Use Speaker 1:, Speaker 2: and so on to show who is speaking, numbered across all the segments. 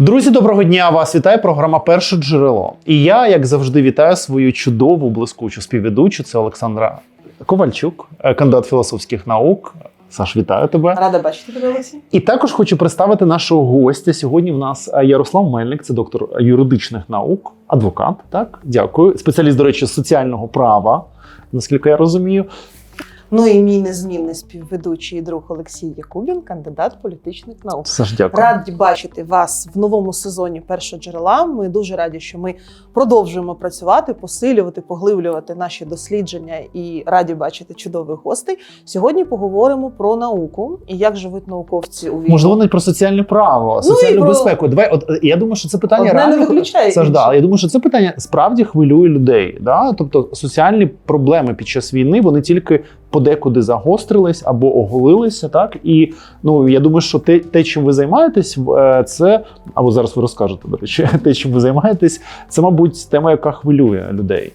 Speaker 1: Друзі, доброго дня! Вас вітає програма Перше джерело. І я, як завжди, вітаю свою чудову блискучу співведучу. Це Олександра Ковальчук, е, кандидат філософських наук. Саш, вітаю тебе.
Speaker 2: Рада бачити тебе, Олексій.
Speaker 1: І також хочу представити нашого гостя. Сьогодні в нас е, Ярослав Мельник, це доктор юридичних наук, адвокат. Так, дякую. Спеціаліст, до речі, з соціального права, наскільки я розумію.
Speaker 2: Ну і мій незмінний співведучий і друг Олексій Якубін, кандидат політичних наук.
Speaker 1: Саш, дякую.
Speaker 2: Раді бачити вас в новому сезоні першого джерела. Ми дуже раді, що ми продовжуємо працювати, посилювати, поглиблювати наші дослідження і раді бачити чудових гостей. Сьогодні поговоримо про науку і як живуть науковці у війну.
Speaker 1: Можливо, навіть про соціальне право,
Speaker 2: Ну,
Speaker 1: соціальну
Speaker 2: і про-
Speaker 1: безпеку. Давай, от е, я думаю, що це питання
Speaker 2: Одне не виключає
Speaker 1: Саш, да, я думаю, що це питання справді хвилює людей. Да? Тобто соціальні проблеми під час війни вони тільки подекуди загострились або оголилися. Так і ну я думаю, що те, те чим ви займаєтесь, е, це або зараз ви розкажете до речі, те, чим ви займаєтесь, це мабуть тема, яка хвилює людей.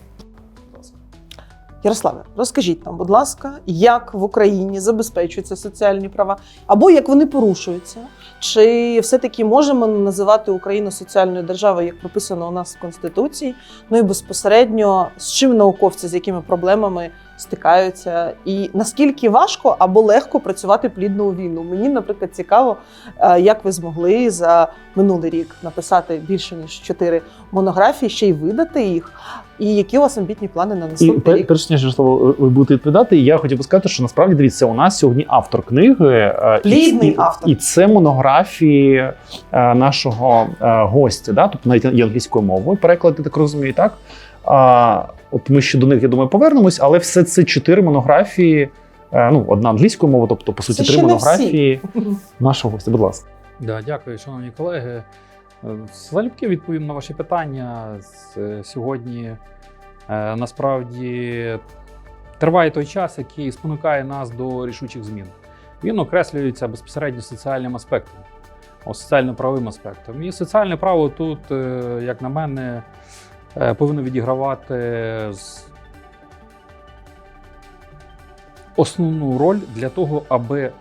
Speaker 2: Ярославе, розкажіть нам, будь ласка, як в Україні забезпечуються соціальні права, або як вони порушуються? Чи все-таки можемо називати Україну соціальною державою, як прописано у нас в Конституції? Ну і безпосередньо з чим науковці, з якими проблемами стикаються, і наскільки важко або легко працювати плідно у війну? Мені, наприклад, цікаво, е, як ви змогли за минулий рік написати більше ніж чотири монографії, ще й видати їх. І які у вас амбітні плани на
Speaker 1: І
Speaker 2: наступний
Speaker 1: пер-
Speaker 2: рік?
Speaker 1: перш ніж слово ви будете відповідати, я хотів би сказати, що насправді дивіться, у нас сьогодні автор книги е,
Speaker 2: Плідний
Speaker 1: і,
Speaker 2: автор.
Speaker 1: і це монографії е, нашого е, гостя, да? тобто навіть і англійською мовою переклад, я так розумію, так? От ми ще до них, я думаю, повернемось, але все це чотири монографії. е, Ну, одна англійською мовою, тобто, по суті,
Speaker 2: Це
Speaker 1: три монографії нашого гостя. Будь ласка.
Speaker 3: Да, дякую, шановні колеги. Е, Залюбки відповім на ваші питання. Е, Сьогодні е, насправді триває той час, який спонукає нас до рішучих змін. Він окреслюється безпосередньо соціальним аспектом, соціально-правовим аспектом. І соціальне право тут, е, як на мене, е, повинно відігравати основну роль для того, аби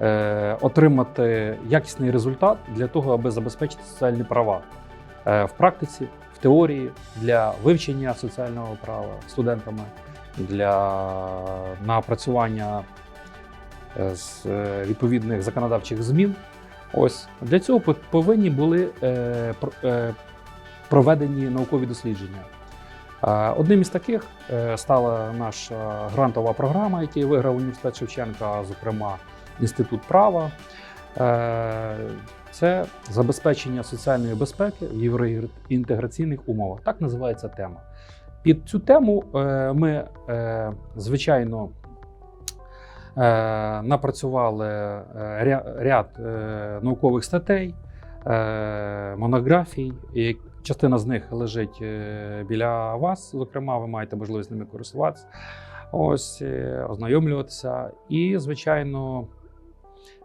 Speaker 3: е, отримати якісний результат для того, аби забезпечити соціальні права е, в практиці, в теорії для вивчення соціального права студентами, для напрацювання е, з е, відповідних законодавчих змін. Ось для цього повинні були е, е, проведені наукові дослідження. Одним із таких е, стала наша грантова програма, яку виграв університет Шевченка, зокрема Інститут права. Е, Це забезпечення соціальної безпеки в євроінтеграційних умовах. Так називається тема. Під цю тему е, ми, звичайно, напрацювали ряд наукових статей, монографій. Частина з них лежить е, біля вас. Зокрема, ви маєте можливість ними користуватися, ось е, ознайомлюватися. І, звичайно,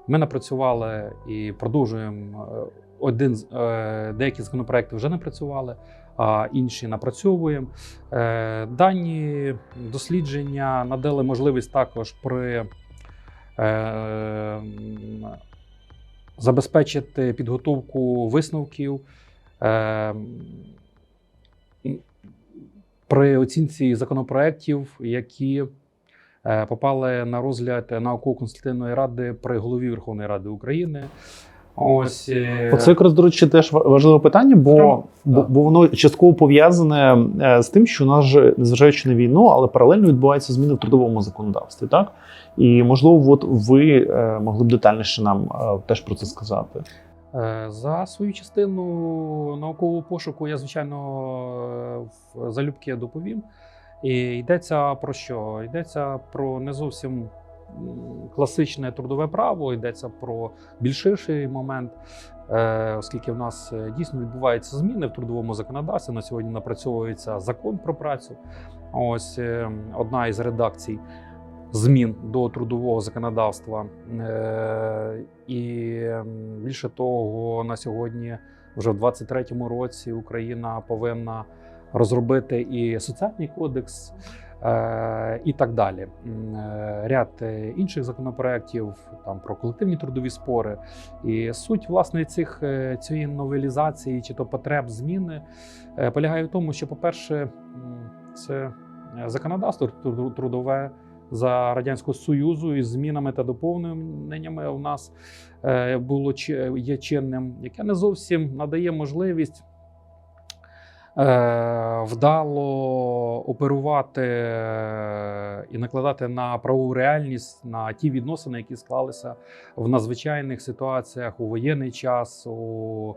Speaker 3: ми напрацювали і продовжуємо е, один з деякі законопроекти вже напрацювали, а інші напрацьовуємо. Дані дослідження надали можливість також при забезпечити підготовку висновків. Е, При оцінці законопроєктів, які е, попали на розгляд науково-консультативної ради при голові Верховної Ради України. Ось е,
Speaker 1: Оце якраз, до речі, теж важливе питання, бо, бо, бо воно частково пов'язане е, з тим, що у нас же, незважаючи на війну, але паралельно відбуваються зміни в трудовому законодавстві. Так? І можливо, от ви могли б детальніше нам теж про це сказати.
Speaker 3: Е, За свою частину наукового пошуку я, звичайно, е, в залюбки доповім. І йдеться про що? Йдеться про не зовсім класичне трудове право, йдеться про більш ширший момент, е, оскільки в нас дійсно відбуваються зміни в трудовому законодавстві. На сьогодні напрацьовується закон про працю. Ось одна із редакцій змін до трудового законодавства. Е, І більше того, на сьогодні, вже в 2023 році, Україна повинна розробити і соціальний кодекс. е, і так далі. Е, Ряд інших законопроєктів там про колективні трудові спори. І суть власне цих цієї новелізації чи то потреб зміни полягає в тому, що, по-перше, це законодавство трудове за радянського союзу із змінами та доповненнями у нас е, було є чинним, яке не зовсім надає можливість. е, Вдало оперувати е, і накладати на правову реальність на ті відносини, які склалися в надзвичайних ситуаціях у воєнний час, у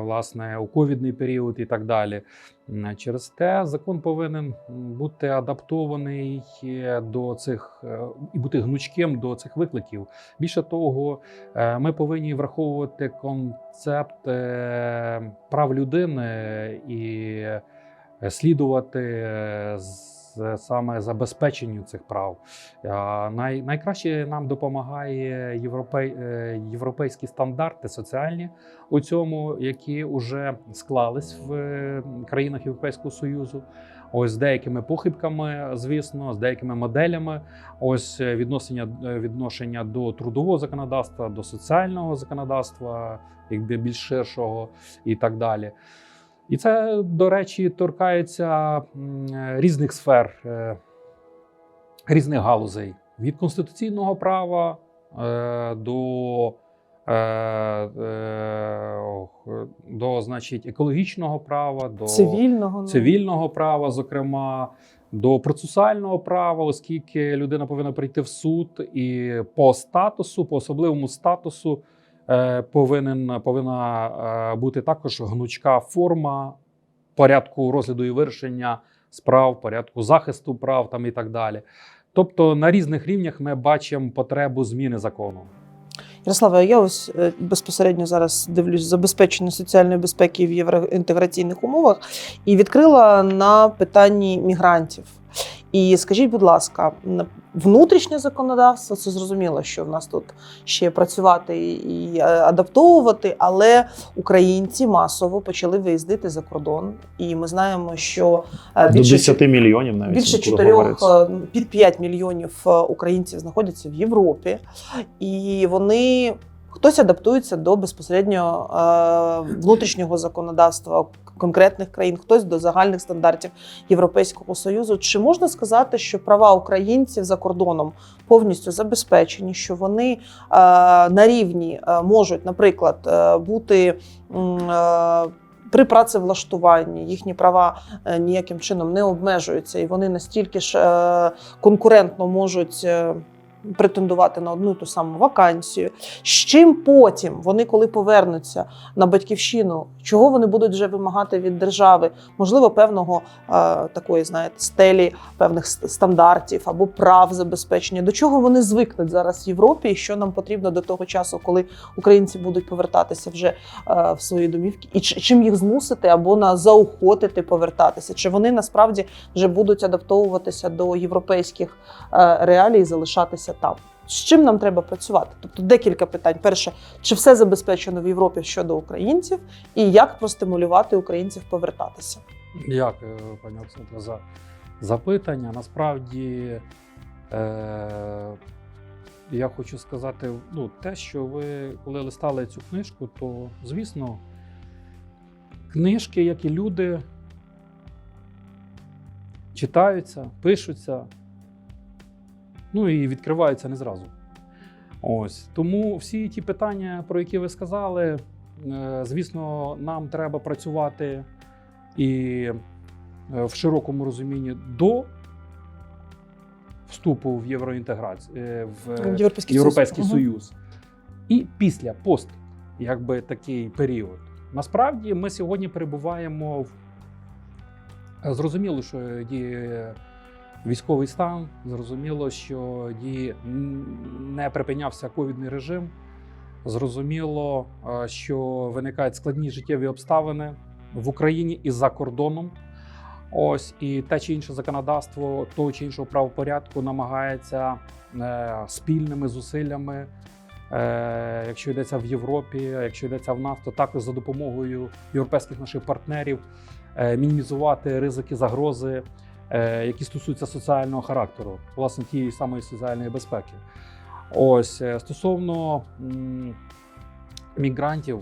Speaker 3: власне у ковідний період і так далі. М, Через те закон повинен бути адаптований е, до цих е, і бути гнучким до цих викликів. Більше того, е, ми повинні враховувати концепт е, прав людини і е, слідувати е, з- саме забезпеченню цих прав. Най, найкраще нам допомагає європей, е, європейські стандарти соціальні у цьому, які вже склались в е, країнах Європейського Союзу. Ось з деякими похибками, звісно, з деякими моделями. Ось е, відношення, е, відношення до трудового законодавства, до соціального законодавства, якби більш ширшого і так далі. І це, до речі, торкається е, різних сфер, е, різних галузей від конституційного права е, до, до значить, екологічного права, до
Speaker 2: Цивільного ну.
Speaker 3: цивільного права, зокрема. До процесуального права, оскільки людина повинна прийти в суд, і по статусу, по особливому статусу, повинен, повинна е, бути також гнучка форма порядку розгляду і вирішення справ, порядку захисту прав там і так далі. Тобто на різних рівнях ми бачимо потребу зміни закону.
Speaker 2: Ярослава, я ось е, безпосередньо зараз дивлюсь забезпечення соціальної безпеки в євроінтеграційних умовах і відкрила на питанні мігрантів. І скажіть, будь ласка, внутрішнє законодавство це зрозуміло, що в нас тут ще працювати і е, адаптовувати, але українці масово почали виїздити за кордон, і ми знаємо, що е,
Speaker 1: До
Speaker 2: більше
Speaker 1: 10 мільйонів навіть
Speaker 2: Більше
Speaker 1: інколи
Speaker 2: чотирьох
Speaker 1: говориться.
Speaker 2: е, під 5 мільйонів українців знаходяться в Європі, і вони хтось адаптується до безпосередньо е, внутрішнього законодавства конкретних країн, хтось до загальних стандартів Європейського союзу. Чи можна сказати, що права українців за кордоном повністю забезпечені, що вони е, на рівні е, можуть, наприклад, бути при працевлаштуванні їхні права ніяким чином не обмежуються, і вони настільки ж конкурентно можуть. Претендувати на одну і ту саму вакансію. З чим потім вони, коли повернуться на батьківщину, чого вони будуть вже вимагати від держави? Можливо, певного е, такої, знаєте, стелі, певних стандартів або прав забезпечення. До чого вони звикнуть зараз в Європі, і що нам потрібно до того часу, коли українці будуть повертатися вже е, в свої домівки, і чим їх змусити або на заохотити повертатися? Чи вони насправді вже будуть адаптовуватися до європейських е, реалій і залишатися там? З чим нам треба працювати? Тобто декілька питань. Перше, чи все забезпечено в Європі щодо українців, і як простимулювати українців повертатися?
Speaker 3: Дякую, пані Олександре, за запитання. Насправді е, я хочу сказати, ну, те, що ви коли листали цю книжку, то звісно, книжки, як і люди, читаються, пишуться, ну і відкриваються не зразу. Ось тому всі ті питання, про які ви сказали, е, звісно, нам треба працювати і е, в широкому розумінні до вступу в євроінтеграцію е, в
Speaker 2: Європейський,
Speaker 3: Європейський
Speaker 2: Союз.
Speaker 3: Союз. І після пост, якби такий період. Насправді ми сьогодні перебуваємо в зрозуміло, що діє військовий стан, зрозуміло, що не припинявся ковідний режим. Зрозуміло, е, що виникають складні життєві обставини в Україні і за кордоном. Ось і те чи інше законодавство того чи іншого правопорядку намагається е, спільними зусиллями, е, якщо йдеться в Європі, якщо йдеться в нас, то також за допомогою європейських наших партнерів е, мінімізувати ризики загрози які стосуються соціального характеру, власне, тієї самої соціальної безпеки. Ось е, стосовно мігрантів,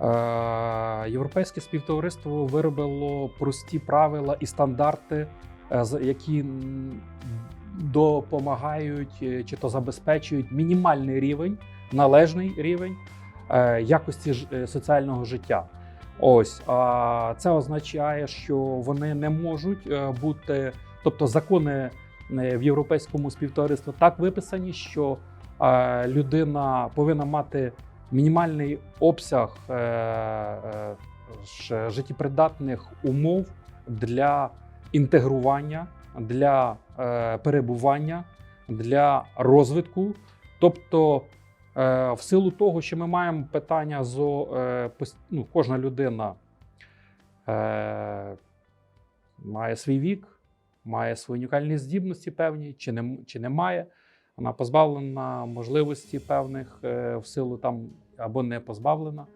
Speaker 3: е, європейське співтовариство виробило прості правила і стандарти, е, які допомагають е, чи то забезпечують мінімальний рівень, належний рівень е, якості е, соціального життя. Ось а це означає, що вони не можуть е, бути, тобто закони е, в європейському співтоваристві так виписані, що е, людина повинна мати мінімальний обсяг життєпридатних умов для інтегрування, для перебування, для розвитку. Тобто, в силу того, що ми маємо питання з е, ну, кожна людина е, має свій вік, має свої унікальні здібності певні, чи не, чи не має. Вона позбавлена можливості певних е, в силу там або не позбавлена,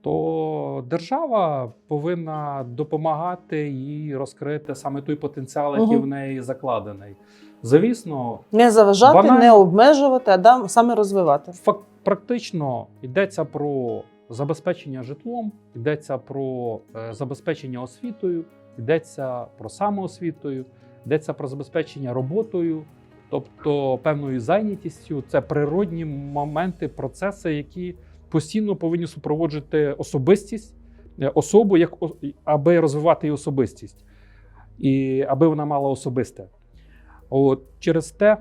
Speaker 3: то держава повинна допомагати їй розкрити саме той потенціал, який
Speaker 2: Мгм.
Speaker 3: в неї закладений. Звісно,
Speaker 2: Не заважати,
Speaker 3: Банально.
Speaker 2: не обмежувати, а дам саме розвивати.
Speaker 3: Фак- практично йдеться про забезпечення житлом, йдеться про е, забезпечення освітою, йдеться про самоосвітою, йдеться про забезпечення роботою, тобто певною зайнятістю. Це природні моменти, процеси, які постійно повинні супроводжувати особистість, е, особу, як аби розвивати її особистість, і аби вона мала особисте. От через те.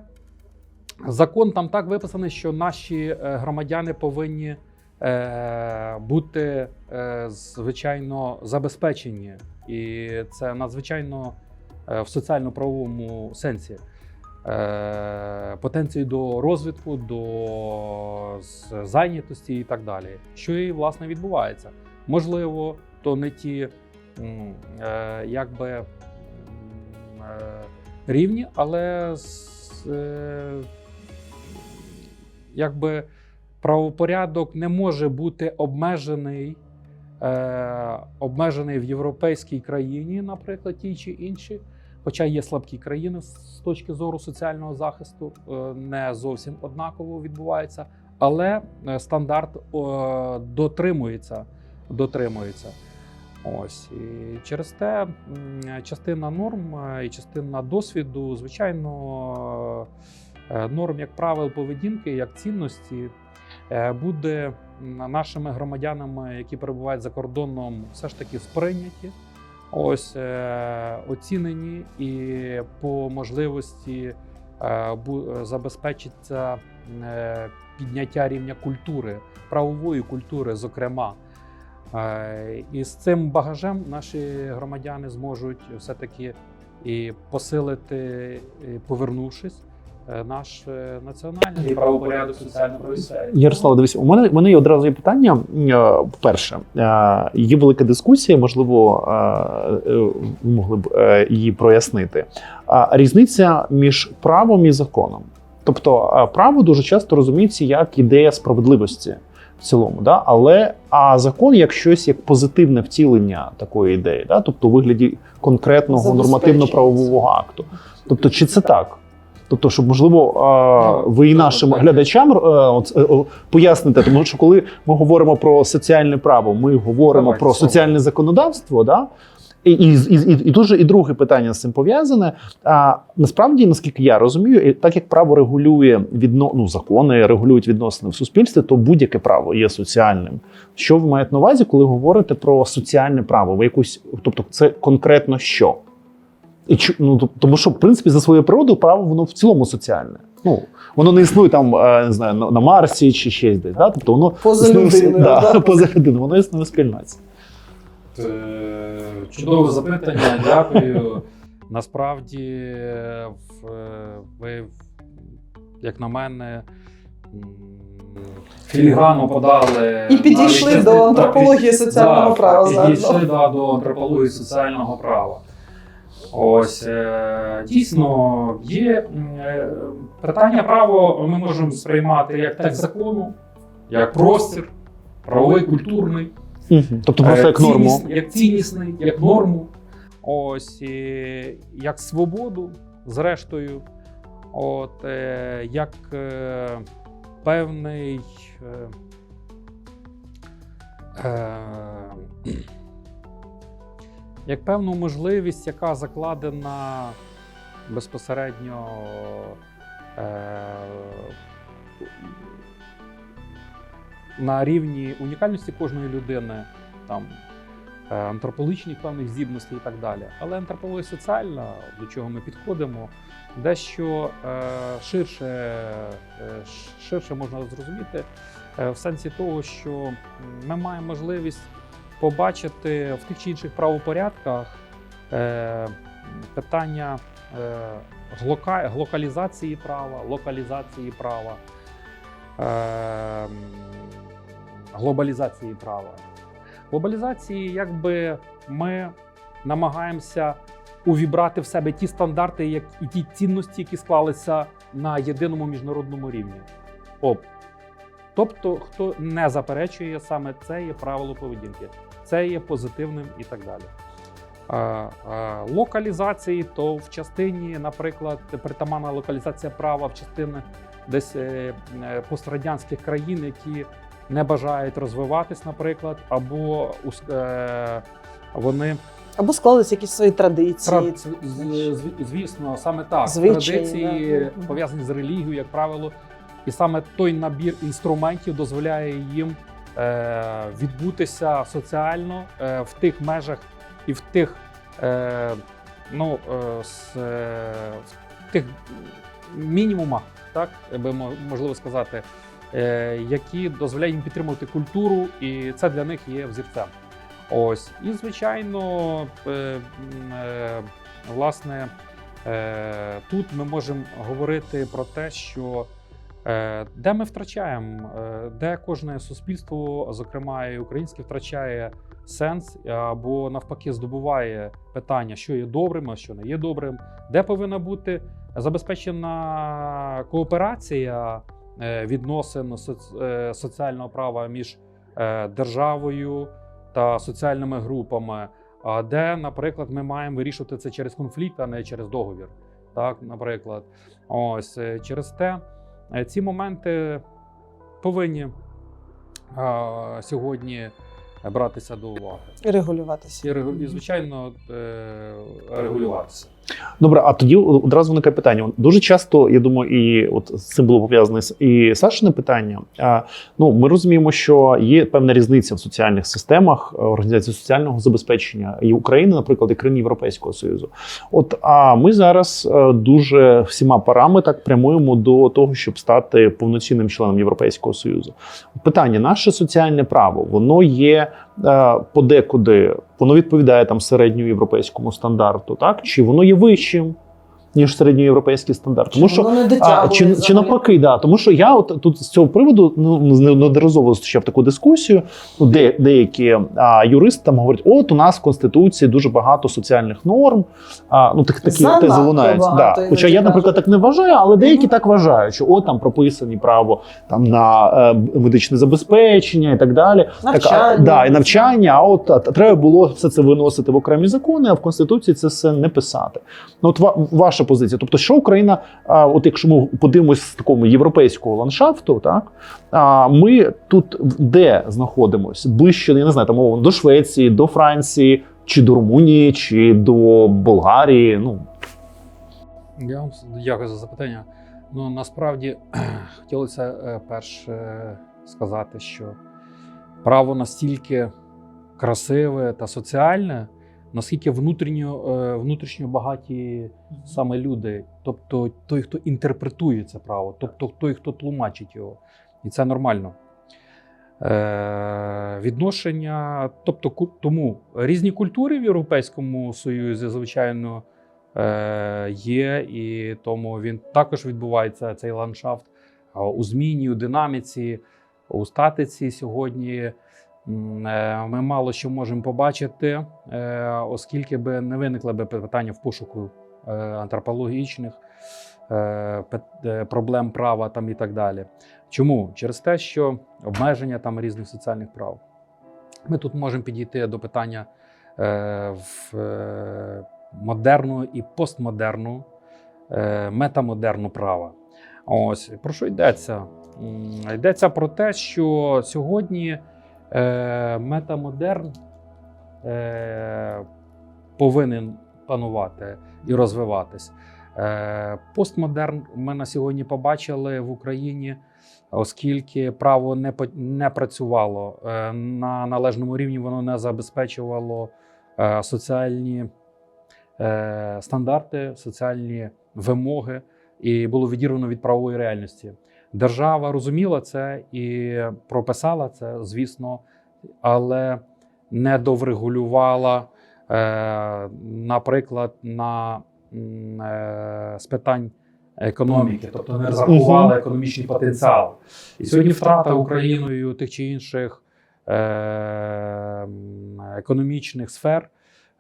Speaker 3: Закон там так виписаний, що наші е, громадяни повинні е, бути е, звичайно забезпечені, і це надзвичайно е, в соціально-правовому сенсі. Е, потенції до розвитку, до зайнятості і так далі. Що і власне відбувається. Можливо, то не ті е, якби рівні, але е, якби правопорядок не може бути обмежений, е, обмежений в європейській країні, наприклад, тій чи іншій. Хоча є слабкі країни з точки зору соціального захисту, е, не зовсім однаково відбувається, але е, стандарт дотримується. дотримується. Ось і через те частина норм е, і частина досвіду, звичайно, е, норм як правил поведінки, як цінності е, буде нашими громадянами, які перебувають за кордоном, все ж таки сприйняті. Ось оцінені і по можливості забезпечиться підняття рівня культури, правової культури, зокрема. І з цим багажем наші громадяни зможуть все-таки і посилити, і повернувшись, е, наш е, національний правопорядок соціально-правовій сфері.
Speaker 1: Ярослав, дивись, у мене, у мене є одразу є питання. Е, Перше, є велика дискусія, можливо, ви могли б її прояснити. Різниця між правом і законом. Тобто, право дуже часто розуміється як ідея справедливості в цілому, да? але а закон як щось як позитивне втілення такої ідеї, да? тобто у вигляді конкретного нормативно-правового акту. Тобто, чи це так? Тобто, щоб можливо
Speaker 3: Ну,
Speaker 1: ви і нашим глядачам е, е, поясните, тому що коли ми говоримо про соціальне право, ми говоримо про соціальне законодавство, да? І, і, і, і, дуже і друге питання з цим пов'язане. А насправді, наскільки я розумію, так як право регулює відно, ну, закони регулюють відносини в суспільстві, то будь-яке право є соціальним. Що ви маєте на увазі, коли говорите про соціальне право? Ви якусь, тобто, це конкретно що? І ну, тому що, в принципі, за своєю природою право воно в цілому соціальне. Ну, воно не існує там, е, не знаю, на, на Марсі чи ще десь. Да? Тобто воно
Speaker 2: Поза
Speaker 1: існує
Speaker 2: людиною,
Speaker 1: Да,
Speaker 2: да.
Speaker 1: поза людиною, воно існує в спільноті.
Speaker 3: Е, Чудове запитання, дякую. Насправді, е, в- ви, як на мене, м, філігранно подали.
Speaker 2: І підійшли
Speaker 3: навіть-
Speaker 2: до антропології соціального
Speaker 3: да,
Speaker 2: права
Speaker 3: Підійшли да, до антропології соціального права. Ось е, дійсно є е, питання права ми можемо сприймати як текст закону, як простір, правовий, культурний.
Speaker 1: Тобто просто
Speaker 3: Е,
Speaker 1: як норму.
Speaker 3: як ціннісний, як норму. ось і, як свободу, зрештою, от, е, як е, певний. Е, е, як певну можливість, яка закладена безпосередньо е, на рівні унікальності кожної людини, там е, антропологічних певних здібностей і так далі. Але антропологія соціальна, до чого ми підходимо, дещо е, ширше, е, ширше можна зрозуміти в сенсі того, що ми маємо можливість побачити в тих чи інших правопорядках питання глока, глокалізації права, локалізації права, е, м, глобалізації права. Глобалізації, якби ми намагаємося увібрати в себе ті стандарти як, і ті цінності, які склалися на єдиному міжнародному рівні. Оп. Тобто, хто не заперечує саме це є правило поведінки, це є позитивним і так далі. Локалізації, то в частині, наприклад, притаманна локалізація права в частині десь е, е, пострадянських країн, які не бажають розвиватись, наприклад, або е, вони
Speaker 2: Або склались якісь свої традиції.
Speaker 3: Звісно, саме так.
Speaker 2: Звичаї,
Speaker 3: Традиції
Speaker 2: да.
Speaker 3: Пов'язані з релігією, як правило, і саме той набір інструментів дозволяє їм е, відбутися соціально е, в тих межах і в тих, е, ну, е, с, е, в тих мінімумах, так би мо- можливо сказати, які дозволяють їм підтримувати культуру, і це для них є взірцем. Ось, і звичайно, е, е, власне, е, тут ми можемо говорити про те, що е, де ми втрачаємо, е, де кожне суспільство, зокрема і українське, втрачає сенс або навпаки здобуває питання, що є добрим, а що не є добрим, де повинна бути забезпечена кооперація е, відносин е, соціального права між е, державою та соціальними групами, де, наприклад, ми маємо вирішувати це через конфлікт, а не через договір. Так, наприклад, ось е, через те е, ці моменти повинні а, сьогодні братися до уваги.
Speaker 2: І регулюватися.
Speaker 3: І, звичайно, е, регулюватися.
Speaker 1: Добре, а тоді одразу виникає питання. Дуже часто, я думаю, і от з цим було пов'язане і Сашине питання. А, ну, ми розуміємо, що є певна різниця в соціальних системах е, організації соціального забезпечення і України, наприклад, і країн Європейського Союзу. От а ми зараз е, дуже всіма парами так прямуємо до того, щоб стати повноцінним членом Європейського Союзу. Питання: наше соціальне право, воно є подекуди, воно відповідає там середньоєвропейському стандарту, так? Чи воно є вищим, ніж середньоєвропейський стандарт? Тому що
Speaker 2: Воно не
Speaker 1: а,
Speaker 2: дотягує
Speaker 1: чи, чи
Speaker 2: взагалі.
Speaker 1: навпаки, да, тому що я от тут з цього приводу ну неодноразово зустрічав таку дискусію. Ну, де деякі а, юристи там говорять: от у нас в конституції дуже багато соціальних норм. А, ну так такі
Speaker 2: Занадто
Speaker 1: тези лунають. Да. Хоча я, наприклад, так не вважаю, але деякі так вважають, що от там прописані право там на е, медичне забезпечення і так далі.
Speaker 2: Навчання.
Speaker 1: Так, а, да, і навчання, а от а, треба було все це виносити в окремі закони, а в Конституції це все не писати. Ну, от ва, ваша позиція. Тобто, що Україна, от якщо ми подивимось з такого європейського ландшафту, так а, ми тут де знаходимося? Ближче, я не знаю, там до Швеції, до Франції, чи до Румунії, чи до Болгарії. Ну
Speaker 3: Я вам дякую за запитання. Ну насправді хотілося е, перше сказати, що право настільки красиве та соціальне, наскільки внутрішньо, е, внутрішньо багаті саме люди, тобто той, хто інтерпретує це право, тобто той, хто тлумачить його. І це нормально. Е, відношення, тобто тому різні культури в Європейському Союзі, звичайно, е, є, і тому він також відбувається цей ландшафт у зміні, у динаміці, у статиці сьогодні. Е, Ми мало що можемо побачити, е, оскільки би не виникли би питання в пошуку е, антропологічних проблем права там і так далі. Чому? Через те, що обмеження там різних соціальних прав. Ми тут можемо підійти до питання в модерну і постмодерну, метамодерну права. Ось про що йдеться? Йдеться про те, що сьогодні метамодерн е, повинен панувати і розвиватись. Е, Постмодерн ми на сьогодні побачили в Україні, оскільки право не, не працювало е, на належному рівні, воно не забезпечувало е, соціальні е, стандарти, соціальні вимоги, і було відірвано від правової реальності. Держава розуміла це і прописала це, звісно, але не доврегулювала, е, наприклад, на е, з питань економіки, тобто не розрахувала економічний потенціал. І сьогодні втрата Україною тих чи інших е, економічних сфер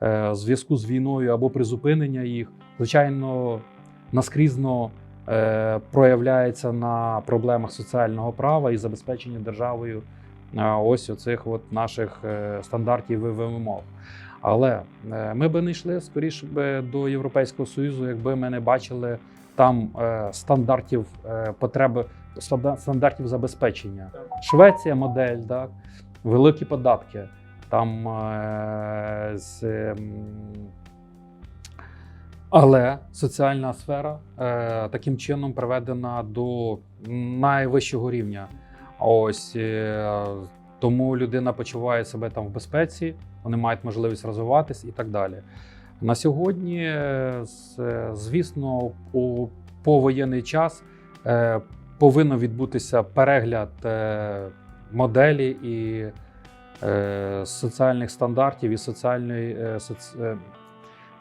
Speaker 3: в зв'язку з війною або призупинення їх, звичайно, наскрізно проявляється на проблемах соціального права і забезпечення державою е, ось оцих от наших е, стандартів і вимог. Але е, ми би не йшли скоріше би до Європейського Союзу, якби ми не бачили там е, стандартів е, потреби стандартів забезпечення. Швеція модель, так, великі податки. Там е, з, але соціальна сфера е, таким чином приведена до найвищого рівня. Ось е, тому людина почуває себе там в безпеці, вони мають можливість розвиватись і так далі. На сьогодні, е, е, звісно, у повоєнний час е, повинно відбутися перегляд е, моделі і е, соціальних стандартів і соціальної, е, соц- е,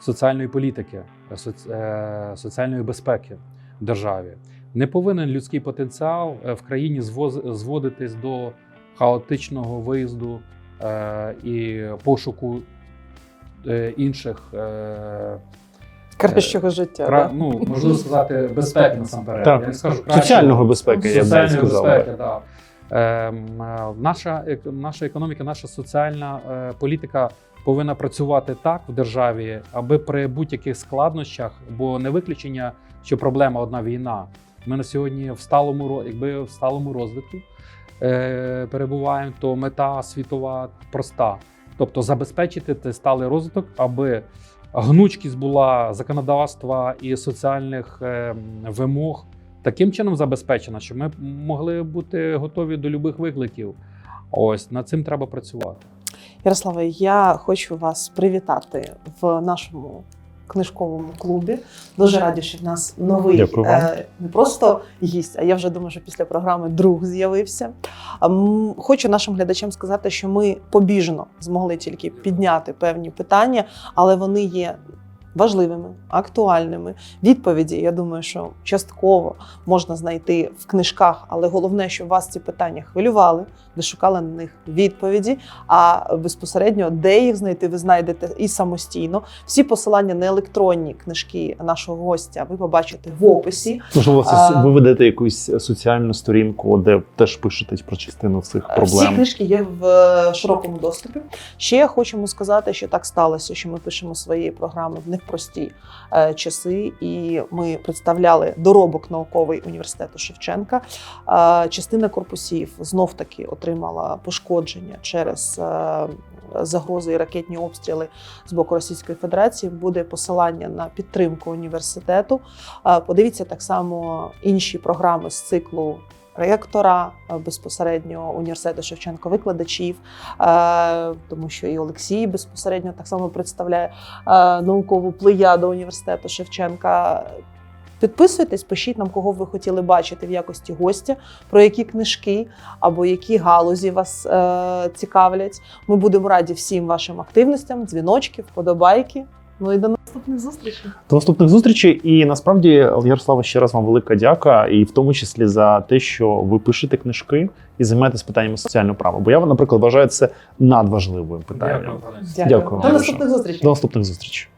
Speaker 3: соціальної політики, е, е, соціальної безпеки в державі. Не повинен людський потенціал е, в країні звоз- зводитись до хаотичного виїзду е, і пошуку е, інших е,
Speaker 2: Кращого життя.
Speaker 3: кра-
Speaker 2: да?
Speaker 3: ну, можливо сказати, безпеки насамперед.
Speaker 1: Так.
Speaker 3: Я не скажу кращого.
Speaker 1: Соціального безпеки, я б
Speaker 3: Соціальної безпеки, да. Ем, е, наша, наша економіка, наша соціальна е, політика повинна працювати так в державі, аби при будь-яких складнощах, бо не виключення, що проблема одна війна. Ми на сьогодні в сталому якби в сталому розвитку е, перебуваємо, то мета світова проста. Тобто забезпечити сталий розвиток, аби гнучкість була законодавства і соціальних е, вимог таким чином забезпечена, щоб ми могли бути готові до любих викликів. Ось над цим треба працювати.
Speaker 2: Ярославе, я хочу вас привітати в нашому книжковому клубі. Дуже раді, що в нас новий е, не просто гість, а я вже думаю, що після програми друг з'явився. Хочу нашим глядачам сказати, що ми побіжно змогли тільки підняти певні питання, але вони є. Важливими, актуальними відповіді. Я думаю, що частково можна знайти в книжках, але головне, щоб вас ці питання хвилювали, ви шукали на них відповіді. А безпосередньо, де їх знайти, ви знайдете і самостійно. Всі посилання на електронні книжки нашого гостя ви побачите в описі.
Speaker 1: Можливо, ви ведете якусь соціальну сторінку, де теж пишете про частину цих
Speaker 2: Всі
Speaker 1: проблем.
Speaker 2: книжки є в е, широкому доступі. Ще хочемо сказати, що так сталося, що ми пишемо своєї програми в непрості е, часи, і ми представляли доробок науковий університету Шевченка. Е, частина корпусів знов таки отримала пошкодження через. е, Загрози і ракетні обстріли з боку Російської Федерації буде посилання на підтримку університету. Подивіться так само інші програми з циклу ректора е, безпосередньо університету Шевченка, викладачів, е, тому що і Олексій безпосередньо так само представляє е, наукову плеяду університету Шевченка. Підписуйтесь, пишіть нам, кого ви хотіли бачити в якості гостя, про які книжки або які галузі вас е, цікавлять. Ми будемо раді всім вашим активностям, дзвіночки, вподобайки. Ну і до наступних зустрічей.
Speaker 1: До наступних зустрічей. І насправді, Ярослава, ще раз вам велика дяка, і в тому числі за те, що ви пишете книжки і займаєтесь питаннями соціального права. Бо я, наприклад, вважаю це надважливим питанням.
Speaker 3: Дякую.
Speaker 1: Дякую Дякую.
Speaker 2: До наступних зустрічей.
Speaker 1: До наступних зустрічей.